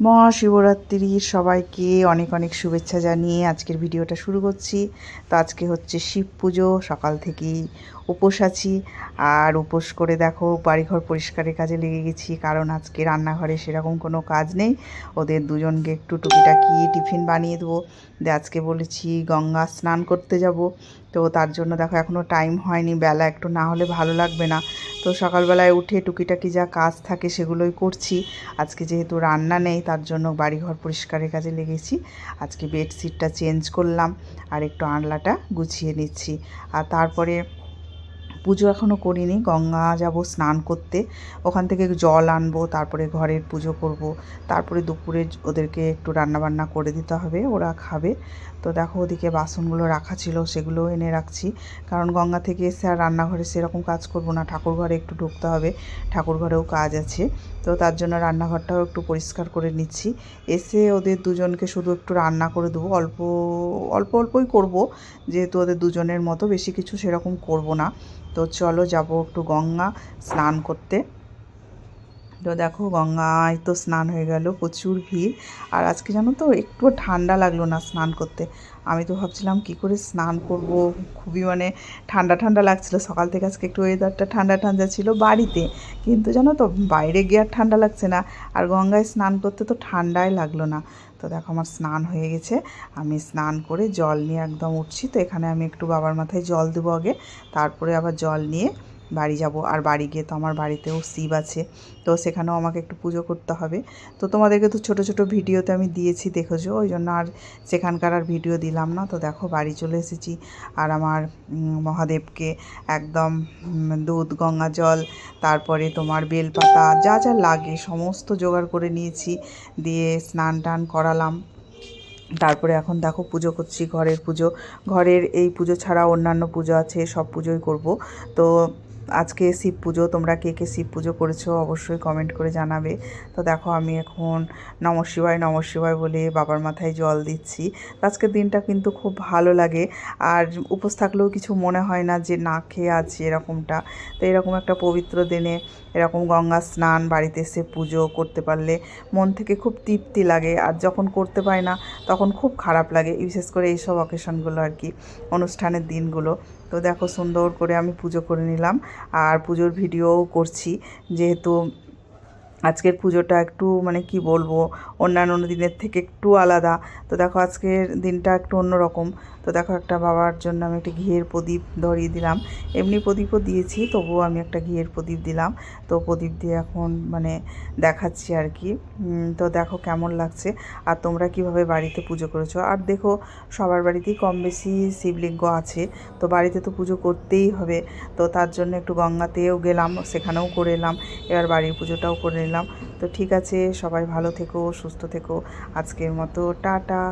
মহাশিবরাত্রির সবাইকে অনেক অনেক শুভেচ্ছা জানিয়ে আজকের ভিডিওটা শুরু করছি। তো আজকে হচ্ছে শিব পুজো, সকাল থেকেই উপোস আছি। আর উপোস করে দেখো, বাড়িঘর পরিষ্কারের কাজে লেগে গেছি, কারণ আজকে রান্নাঘরে সেরকম কোনো কাজ নেই। ওদের দুজনকে একটু টুকিটাকি টিফিন বানিয়ে দেবো। দিয়ে আজকে বলেছি গঙ্গা স্নান করতে যাব। তো তার জন্য দেখো এখনও টাইম হয়নি, বেলা একটু না হলে ভালো লাগবে না। তো সকালবেলায় উঠে টুকিটাকি যা কাজ থাকে সেগুলোই করছি। আজকে যেহেতু রান্না নেই, তার জন্য বাড়িঘর পরিষ্কারের কাজে লেগেছি। আজকে বেডশিটটা চেঞ্জ করলাম আর একটু আনলাটা গুছিয়ে নিচ্ছি। আর তারপরে পুজো এখনও করিনি, গঙ্গা যাব স্নান করতে। ওখান থেকে জল আনব, তারপরে ঘরের পুজো করব। তারপরে দুপুরে ওদেরকে একটু রান্নাবান্না করে দিতে হবে, ওরা খাবে। তো দেখো ওদিকে বাসনগুলো রাখা ছিল, সেগুলো এনে রাখছি। কারণ গঙ্গা থেকে এসে আর রান্নাঘরে সেরকম কাজ করব না ঠাকুর ঘরে একটু ঢুকতে হবে ঠাকুর ঘরেও কাজ আছে। তো তার জন্য রান্নাঘরটাও একটু পরিষ্কার করে নিচ্ছি। এসে ওদের দুজনকে শুধু একটু রান্না করে দেবো, অল্প অল্প, অল্পই করব। যেহেতু ওদের দুজনের মতো, বেশি কিছু সেরকম করব না। তো চলো যাব একটু গঙ্গা স্নান করতে। তো দেখো গঙ্গায় তো স্নান হয়ে গেল, প্রচুর ভিড়। আর আজকে জানো তো একটু ঠান্ডা লাগল না স্নান করতে। আমি তো ভাবছিলাম কি করে স্নান করব, খুবই মানে ঠান্ডা ঠান্ডা লাগছিল। সকাল থেকে আজকে একটু ওয়েদারটা ঠান্ডা ঠান্ডা ছিল বাড়িতে। কিন্তু জানো তো বাইরে গিয়ে আর ঠান্ডা লাগছে না। আর গঙ্গায় স্নান করতে তো ঠান্ডাই লাগল না। তো দেখো আমার স্নান হয়ে গেছে। আমি স্নান করে জল নিয়ে একদম উঠছি। তো এখানে আমি একটু বাবার মাথায় জল দেবো আগে। তারপরে আবার জল নিয়ে বাড়ি যাব। আর বাড়ি গিয়ে তো আমার বাড়িতেও শিব আছে। তো সেখানেও আমাকে একটু পুজো করতে হবে। তো তোমাদেরকে তো ছোট ছোট ভিডিওতে আমি দিয়েছি, দেখেছ? ওই জন্য আর সেখানকার আর ভিডিও দিলাম না। তো দেখো, বাড়ি চলে এসেছি। আর আমার মহাদেবকে একদম দুধ, গঙ্গা জল, তারপরে তোমার বেলপাতা, যা যা লাগে, সমস্ত জোগাড় করে নিয়েছি। দিয়ে স্নান টান করালাম। তারপরে এখন দেখো, পুজো করছি, ঘরের পুজো। ঘরের এই পুজো ছাড়া অন্যান্য পুজো আছে, সব পুজোই করব। তো আজকে শিব পুজো, তোমরা কে কে শিব পুজো করেছ অবশ্যই কমেন্ট করে জানাবে। তো দেখো, আমি এখন নম শিবায় বলে বাবার মাথায় জল দিচ্ছি। আজকের দিনটা কিন্তু খুব ভালো লাগে। আর উপোস থাকলেও কিছু মনে হয় না যে না খেয়ে আছি এরকমটা। তো এরকম একটা পবিত্র দিনে এরকম গঙ্গা স্নান, বাড়িতে এসে পুজো করতে পারলে মন থেকে খুব তৃপ্তি লাগে। আর যখন করতে পায় না, তখন খুব খারাপ লাগে। বিশেষ করে এইসব অকেশনগুলো আর কি, অনুষ্ঠানের দিনগুলো। তো দেখো সুন্দর করে আমি পুজো করে নিলাম আর পুজোর ভিডিও করছি যেহেতু আজকের পুজোটা একটু মানে কি বলব, অন্যান্য দিনের থেকে একটু আলাদা। তো দেখো আজকের দিনটা একটু অন্যরকম। তো দেখো একটা বাবার জন্য আমি একটা ঘিয়ের প্রদীপ ধরিয়ে দিলাম। এমনি প্রদীপও দিয়েছি, তবুও আমি একটা ঘিয়ের প্রদীপ দিলাম। তো প্রদীপ দিয়ে এখন মানে দেখাচ্ছি আর কি। তো দেখো কেমন লাগছে। আর তোমরা কীভাবে বাড়িতে পুজো করেছ? আর দেখো, সবার বাড়িতেই কম বেশি শিবলিঙ্গ আছে। তো বাড়িতে তো পুজো করতেই হবে। তো তার জন্য একটু গঙ্গাতেও গেলাম, সেখানেও করে এলাম। এবার বাড়ির পুজোটাও করে নিলাম তো ঠিক আছে সবাই ভালো থেকো সুস্থ থেকো। আজকের মতো টাটা।